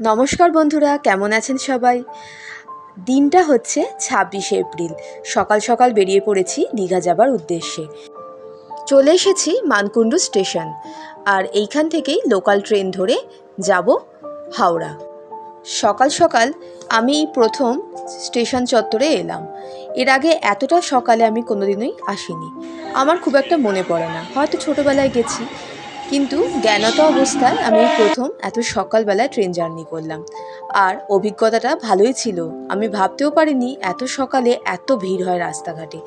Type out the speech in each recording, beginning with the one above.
নমস্কার বন্ধুরা, কেমন আছেন সবাই? দিনটা হচ্ছে ছাব্বিশে এপ্রিল। সকাল সকাল বেরিয়ে পড়েছি দীঘা যাবার উদ্দেশ্যে। চলে এসেছি মানকুণ্ডু স্টেশন, আর এইখান থেকেই লোকাল ট্রেন ধরে যাব হাওড়া। সকাল সকাল আমি প্রথম স্টেশন চত্বরে এলাম। এর আগে এতটা সকালে আমি কোনোদিনই আসিনি। আমার খুব একটা মনে পড়ে না। হয়তো ছোটোবেলায় গেছি কিন্তু জ্ঞানত অবস্থায় আমি প্রথম এত সকালবেলায় ট্রেন জার্নি করলাম। আর অভিজ্ঞতাটা ভালোই ছিল। আমি ভাবতেও পারিনি এত সকালে এত ভিড় হয় রাস্তাঘাটে।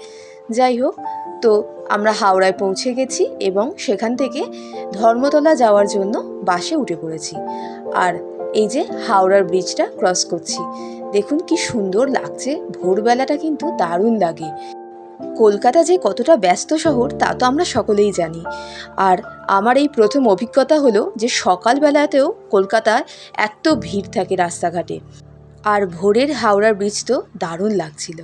যাই হোক, তো আমরা হাওড়ায় পৌঁছে গেছি এবং সেখান থেকে ধর্মতলা যাওয়ার জন্য বাসে উঠে পড়েছি। আর এই যে হাওড়ার ব্রিজটা ক্রস করছি, দেখুন কি সুন্দর লাগছে। ভোরবেলাটা কিন্তু দারুণ লাগে। কলকাতা যে কতটা ব্যস্ত শহর, তা তো আমরা সকলেই জানি। আর আমার এই প্রথম অভিজ্ঞতা হলো যে সকালবেলাতেও কলকাতায় এত ভিড় থাকে রাস্তাঘাটে। আর ভোরের হাওড়ার ব্রিজ তো দারুণ লাগছিল।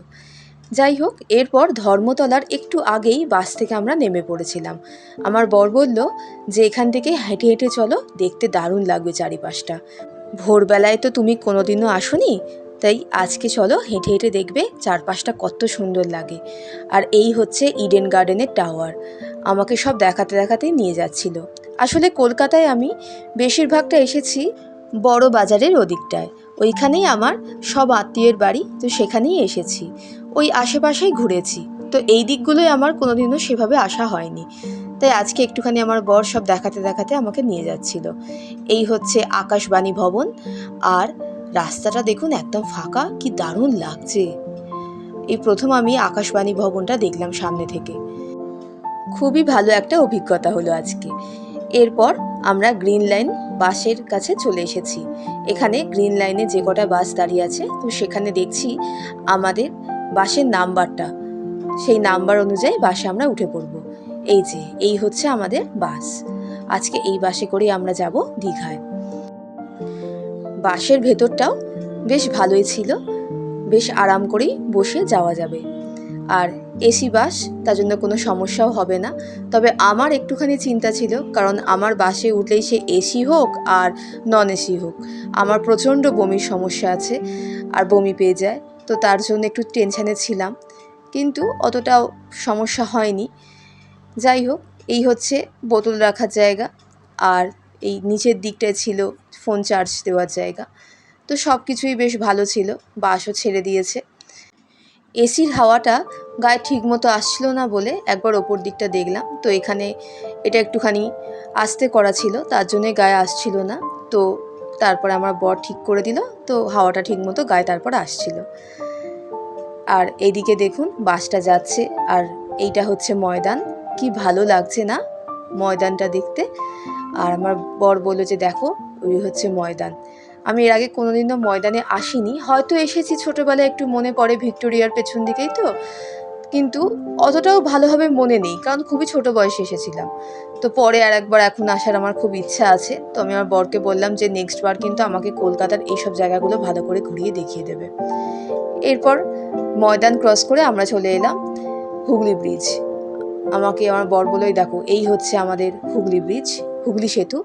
যাই হোক, এরপর ধর্মতলার একটু আগেই বাস থেকে আমরা নেমে পড়েছিলাম। আমার বর বলল যে, এখান থেকে হেঁটে হেঁটে চলো, দেখতে দারুণ লাগবে চারিপাশটা। ভোরবেলায় তো তুমি কোনোদিনও আসোনি? তাই আজকে চলো হেঁটে হেঁটে দেখবে চারপাশটা কত সুন্দর লাগে। আর এই হচ্ছে ইডেন গার্ডেনের টাওয়ার আমাকে সব দেখাতে দেখাতে নিয়ে যাচ্ছিল। আসলে কলকাতায় আমি বেশিরভাগটা এসেছি বড় বাজারের ওদিকটায়। ওইখানেই আমার সব আত্মীয়ের বাড়ি, তো সেখানেই এসেছি। ওই আশেপাশেই ঘুরেছি। তো এই দিকগুলোই আমার কোনোদিনও সেভাবে আসা হয়নি। তাই আজকে একটুখানি আমার বর সব দেখাতে দেখাতে আমাকে নিয়ে যাচ্ছিল। এই হচ্ছে আকাশবাণী ভবন আর রাস্তাটা দেখুন একদম ফাঁকা, কি দারুণ লাগছে। এই প্রথম আমি আকাশবাণী ভবনটা দেখলাম সামনে থেকে। খুবই ভালো একটা অভিজ্ঞতা হলো আজকে। এরপর আমরা গ্রিন লাইন বাসের কাছে চলে এসেছি। এখানে গ্রিন লাইনে যে কটা বাস দাঁড়িয়ে আছে, তো সেখানে দেখছি আমাদের বাসের নাম্বারটা। সেই নাম্বার অনুযায়ী বাসে আমরা উঠে পড়ব। এই যে, এই হচ্ছে আমাদের বাস। আজকে এই বাসে করেই আমরা যাব দীঘায়। বাসের ভেতরটাও বেশ ভালোই ছিল। বেশ আরাম করেই বসে যাওয়া যাবে। আর এসি বাস, তার জন্য কোনো সমস্যাও হবে না। তবে আমার একটুখানি চিন্তা ছিল, কারণ আমার বাসে উঠলেই সে এসি হোক আর নন এসি হোক। আমার প্রচণ্ড বমির সমস্যা আছে আর বমি পেয়ে যায়, তো তার জন্য একটু টেনশানে ছিলাম। কিন্তু অতটাও সমস্যা হয়নি। যাই হোক, এই হচ্ছে বোতল রাখার জায়গা। আর এই নিচের দিকটায় ছিল ফোন চার্জ দেওয়ার জায়গা। তো সব কিছুই বেশ ভালো ছিল, বাসও ছেড়ে দিয়েছে। এসির হাওয়াটা গায়ে ঠিকমতো আসছিল না বলে একবার ওপর দিকটা দেখলাম। তো এখানে এটা একটুখানি আস্তে করা ছিল, তার জন্যে গায়ে আসছিল না। তো তারপরে আমার বর ঠিক করে দিল, তো হাওয়াটা ঠিকমতো গায়ে তারপর আসছিল। আর এইদিকে দেখুন, বাসটা যাচ্ছে। আর এইটা হচ্ছে ময়দান। কি ভালো লাগছে না ময়দানটা দেখতে। আর আমার বর বলল যে, দেখো ওই হচ্ছে ময়দান। আমি এর আগে কোনোদিনও ময়দানে আসিনি। হয়তো এসেছি ছোটোবেলায়, একটু মনে পড়ে ভিক্টোরিয়ার পেছন দিকেই তো। কিন্তু অতটাও ভালোভাবে মনে নেই, কারণ খুবই ছোট বয়সে এসেছিলাম। তো পরে আর একবার এখন আসার আমার খুব ইচ্ছা আছে। তো আমি আমার বরকে বললাম যে নেক্সট বার কিন্তু আমাকে কলকাতার এইসব জায়গাগুলো ভালো করে ঘুরিয়ে দেখিয়ে দেবে। এরপর ময়দান ক্রস করে আমরা চলে এলাম হুগলি ব্রিজ আমাকে আমার বর বলেই দেখো, এই হচ্ছে আমাদের হুগলি ব্রিজ হুগলি সেতু।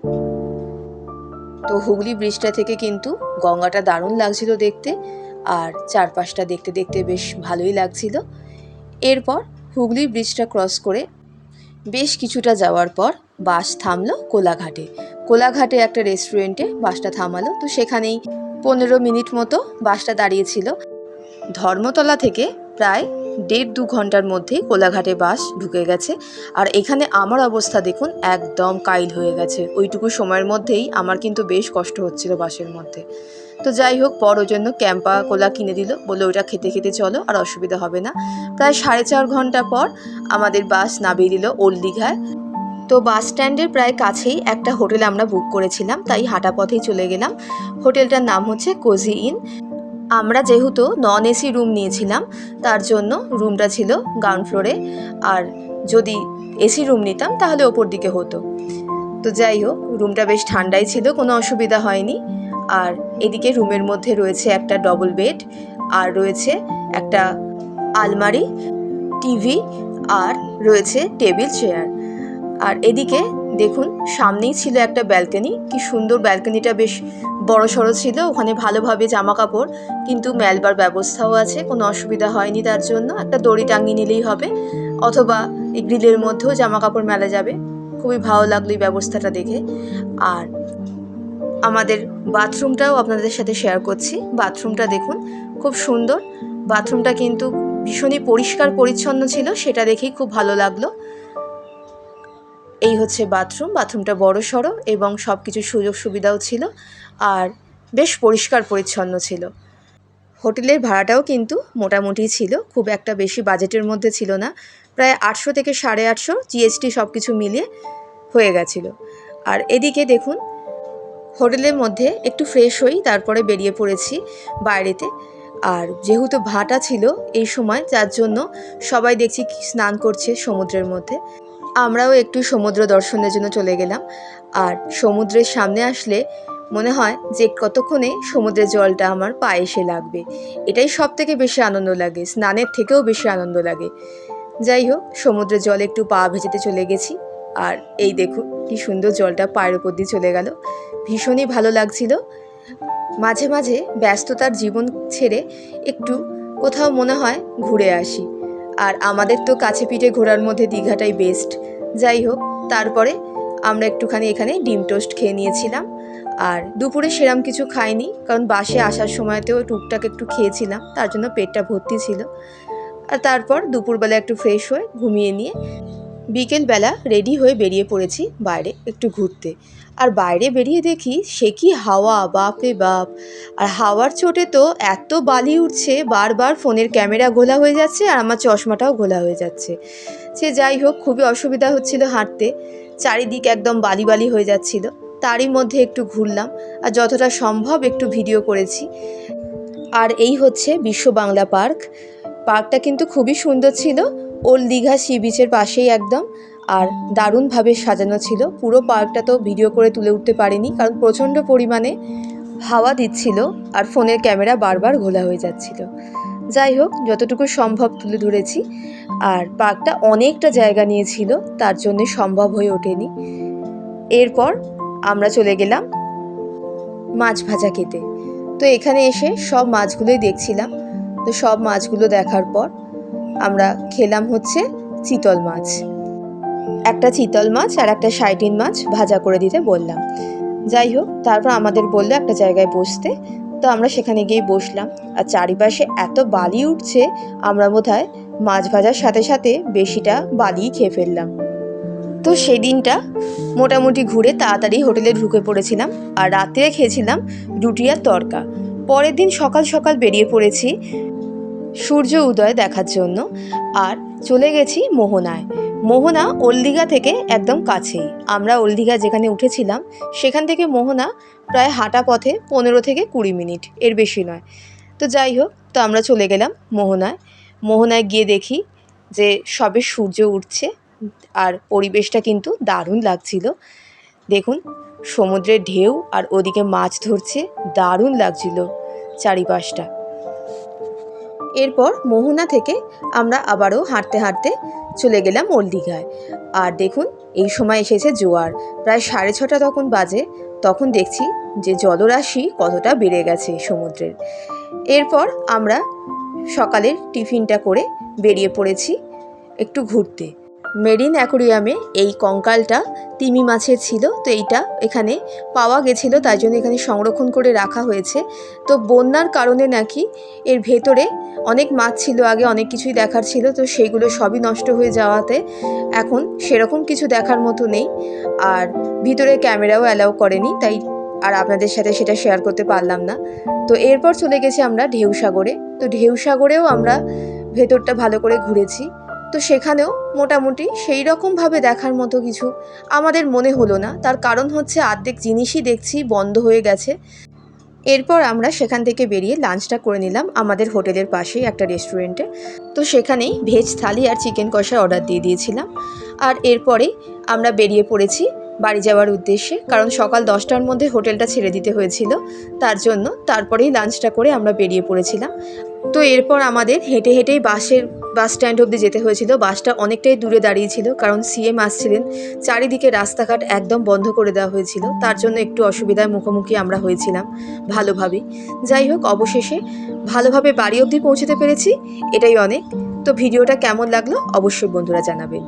তো হুগলি ব্রিজটা থেকে কিন্তু গঙ্গাটা দারুণ লাগছিল দেখতে আর চারপাশটা দেখতে দেখতে বেশ ভালোই লাগছিল। এরপর হুগলি ব্রিজটা ক্রস করে বেশ কিছুটা যাওয়ার পর বাস থামলো কোলাঘাটে। কোলাঘাটে একটা রেস্টুরেন্টে বাসটা থামালো, তো সেখানেই পনেরো মিনিট মতো বাসটা দাঁড়িয়েছিল ধর্মতলা থেকে প্রায় দেড় দু ঘণ্টার মধ্যেই কোলাঘাটে বাস ঢুকে গেছে। আর এখানে আমার অবস্থা দেখুন, একদম কাইল হয়ে গেছে। ওইটুকু সময়ের মধ্যেই আমার কিন্তু বেশ কষ্ট হচ্ছিল বাসের মধ্যে। তো যাই হোক, পর ওই জন্য ক্যাম্পা কোলা কিনে দিল। বলে ওইটা খেতে খেতে চলো, আর অসুবিধা হবে না। প্রায় সাড়ে চার ঘণ্টা পর আমাদের বাস নামিয়ে দিল ওল্ড দীঘায়। তো বাস স্ট্যান্ডের প্রায় কাছেই একটা হোটেল আমরা বুক করেছিলাম। তাই হাঁটা পথেই চলে গেলাম। হোটেলটার নাম হচ্ছে কোজি ইন। আমরা যেহেতু নন এসি রুম নিয়েছিলাম, তার জন্য রুমটা ছিল গ্রাউন্ড ফ্লোরে আর যদি এসি রুম নিতাম, তাহলে ওপর দিকে হতো। তো যাই হোক রুমটা বেশ ঠান্ডাই ছিল, কোনো অসুবিধা হয়নি। আর এদিকে রুমের মধ্যে রয়েছে একটা ডবল বেড আর রয়েছে একটা আলমারি, টিভি, আর রয়েছে টেবিল চেয়ার। আর এদিকে দেখুন, সামনেই ছিল একটা ব্যালকনি কি সুন্দর ব্যালকনিটা বেশ বড় সড়ো ছিল, ওখানে ভালোভাবে জামা কাপড় কিন্তু মেলবার ব্যবস্থাও আছে, কোনো অসুবিধা হয়নি তার জন্য। একটা দড়ি টাঙিয়ে নিলেই হবে, অথবা এই গ্রিলের মধ্যেও জামা কাপড় মেলা যাবে। খুবই ভালো লাগল এই ব্যবস্থাটা দেখে। আর আমাদের বাথরুমটাও আপনাদের সাথে শেয়ার করছি। বাথরুমটা দেখুন, খুব সুন্দর। বাথরুমটা কিন্তু ভীষণই পরিষ্কার পরিচ্ছন্ন ছিল, সেটা দেখেই খুব ভালো লাগল। এই হচ্ছে বাথরুম। বাথরুমটা বড় সড়ো এবং সব কিছু সুযোগ সুবিধাও ছিল আর বেশ পরিষ্কার পরিচ্ছন্ন ছিল। হোটেলের ভাড়াটাও কিন্তু মোটামুটি ছিল, খুব একটা বেশি বাজেটের মধ্যে ছিল না। প্রায় আটশো থেকে সাড়ে আটশো জিএসটি সব কিছু মিলিয়ে হয়ে গেছিল। আর এদিকে দেখুন, হোটেলের মধ্যে একটু ফ্রেশ হই, তারপরে বেরিয়ে পড়েছি বাইরেতে। আর যেহেতু ভাটা ছিল এই সময়, যার জন্য সবাই দেখছি স্নান করছে সমুদ্রের মধ্যে। আমরাও একটু সমুদ্র দর্শনের জন্য চলে গেলাম। আর সমুদ্রের সামনে আসলে মনে হয় যে কতক্ষণে সমুদ্রের জলটা আমার পায়ে এসে লাগবে। এটাই সব থেকে বেশি আনন্দ লাগে, স্নানের থেকেও বেশি আনন্দ লাগে। যাই হোক, সমুদ্রের জলে একটু পা ভেজেতে চলে গেছি। আর এই দেখুন, কি সুন্দর জলটা পায়ের উপর দিয়ে চলে গেল। ভীষণই ভালো লাগছিল। মাঝে মাঝে ব্যস্ততার জীবন ছেড়ে একটু কোথাও মনে হয় ঘুরে আসি। আর আমাদের তো কাছে পিঠে ঘোরার মধ্যে দীঘাটাই বেস্ট যাই হোক, তারপরে আমরা একটুখানি এখানে ডিম টোস্ট খেয়ে নিয়েছিলাম। আর দুপুরে সেরাম কিছু খাইনি, কারণ বাসে আসার সময়তেও টুকটাক একটু খেয়েছিলাম, তার জন্য পেটটা ভর্তি ছিল। আর তারপর দুপুরবেলা একটু ফ্রেশ হয়ে ঘুমিয়ে নিয়ে বিকেলবেলা রেডি হয়ে বেরিয়ে পড়েছি বাইরে একটু ঘুরতে। আর বাইরে বেরিয়ে দেখি সে কি হাওয়া, বাপরে বাপ। আর হাওয়ার চোটে তো এত বালি উঠছে, বারবার ফোনের ক্যামেরা ঘোলা হয়ে যাচ্ছে আর আমার চশমাটাও ঘোলা হয়ে যাচ্ছে। সে যাই হোক, খুবই অসুবিধা হচ্ছিল হাঁটতে। চারিদিক একদম বালি বালি হয়ে যাচ্ছিল। তারই মধ্যে একটু ঘুরলাম আর যতটা সম্ভব একটু ভিডিও করেছি। আর এই হচ্ছে বিশ্ব বাংলা পার্ক। পার্কটা কিন্তু খুবই সুন্দর ছিল। ওল্ড দীঘা সি বিচের পাশেই একদম। আর দারুণভাবে সাজানো ছিল। পুরো পার্কটা তো ভিডিও করে তুলে উঠতে পারিনি, কারণ প্রচণ্ড পরিমাণে হাওয়া দিচ্ছিল আর ফোনের ক্যামেরা বারবার ঘোলা হয়ে যাচ্ছিল। যাই হোক, যতটুকু সম্ভব তুলে ধরেছি। আর পার্কটা অনেকটা জায়গা নিয়েছিল, তার জন্য সম্ভব হয়ে ওঠেনি। এরপর আমরা চলে গেলাম মাছ ভাজা খেতে। তো এখানে এসে সব মাছগুলোই দেখছিলাম। তো সব মাছগুলো দেখার পর আমরা খেলাম হচ্ছে চিতল মাছ। একটা চিতল মাছ আর একটা সাইটিন মাছ ভাজা করে দিতে বললাম। যাই হোক, তারপর আমাদের বলল একটা জায়গায় বসতে। তো আমরা সেখানে গিয়ে বসলাম। আর চারিপাশে এত বালি উঠছে, আমরা বোধহয় মাছ ভাজার সাথে সাথে বেশিটা বালি খেয়ে ফেললাম। তো সেদিনটা মোটামুটি ঘুরে তাড়াতাড়ি হোটেলে ঢুকে পড়েছিলাম। আর রাত্রে খেয়েছিলাম রুটি আর তরকা। পরের দিন সকাল সকাল বেরিয়ে পড়েছি। সূর্য উদয় দেখার জন্য। আর চলে গেছি মোহনায়। মোহনা ওলদিঘা থেকে একদম কাছেই। আমরা ওলদিঘা যেখানে উঠেছিলাম, সেখান থেকে মোহনা প্রায় হাঁটা পথে পনেরো থেকে কুড়ি মিনিট। এর বেশি নয়। তো যাই হোক, তো আমরা চলে গেলাম মোহনায়। মোহনায় গিয়ে দেখি যে সবে সূর্য উঠছে, আর পরিবেশটা কিন্তু দারুণ লাগছিল। দেখুন, সমুদ্রের ঢেউ আর ওদিকে মাছ ধরছে, দারুণ লাগছিল চারিপাশটা। এরপর মোহনা থেকে আমরা আবারও হাঁটতে হাঁটতে চলে গেলাম ওল্ড দীঘায় আর দেখুন, এই সময় এসেছে জোয়ার। প্রায় সাড়ে ছটা তখন বাজে। তখন দেখছি যে জলরাশি কতটা বেড়ে গেছে সমুদ্রের। এরপর আমরা সকালের টিফিনটা করে বেরিয়ে পড়েছি একটু ঘুরতে। মেরিন অ্যাকোরিয়ামে এই কঙ্কালটা তিমি মাছের ছিল, তো এইটা এখানে পাওয়া গেছিল তাই জন্য এখানে সংরক্ষণ করে রাখা হয়েছে। তো বন্যার কারণে নাকি এর ভেতরে অনেক মাছ ছিল, আগে অনেক কিছুই দেখার ছিল, তো সেইগুলো সবই নষ্ট হয়ে যাওয়াতে এখন সেরকম কিছু দেখার মতো নেই। আর ভিতরে ক্যামেরাও অ্যালাউ করেনি, তাই আর আপনাদের সাথে সেটা শেয়ার করতে পারলাম না। তো এরপর চলে গেছি আমরা ঢেউ সাগরে তো ঢেউ সাগরেও আমরা ভেতরটা ভালো করে ঘুরেছি। তো সেখানেও মোটামুটি সেই রকমভাবে দেখার মতো কিছু আমাদের মনে হলো না। তার কারণ হচ্ছে অর্ধেক জিনিসই দেখছি বন্ধ হয়ে গেছে। এরপর আমরা সেখান থেকে বেরিয়ে লাঞ্চটা করে নিলাম আমাদের হোটেলের পাশেই একটা রেস্টুরেন্টে তো সেখানেই ভেজ থালি আর চিকেন কষা অর্ডার দিয়ে দিয়েছিলাম। আর এরপরেই আমরা বেরিয়ে পড়েছি বাড়ি যাওয়ার উদ্দেশ্যে, কারণ সকাল দশটার মধ্যে হোটেলটা ছেড়ে দিতে হয়েছিল। তার জন্য তারপরেই লাঞ্চটা করে আমরা বেরিয়ে পড়েছিলাম। তো এরপর আমাদের হেঁটে হেঁটেই বাসের বাস স্ট্যান্ড অব্দি যেতে হয়েছিল। বাসটা অনেকটাই দূরে দাঁড়িয়েছিল, কারণ সিএম আসছিলেন। চারিদিকে রাস্তাঘাট একদম বন্ধ করে দেওয়া হয়েছিল। তার জন্য একটু অসুবিধার মুখোমুখি আমরা হয়েছিলাম, ভালোভাবেই। যাই হোক, অবশেষে ভালোভাবে বাড়ি অবধি পৌঁছতে পেরেছি, এটাই অনেক। তো ভিডিওটা কেমন লাগল? অবশ্যই বন্ধুরা জানাবেন।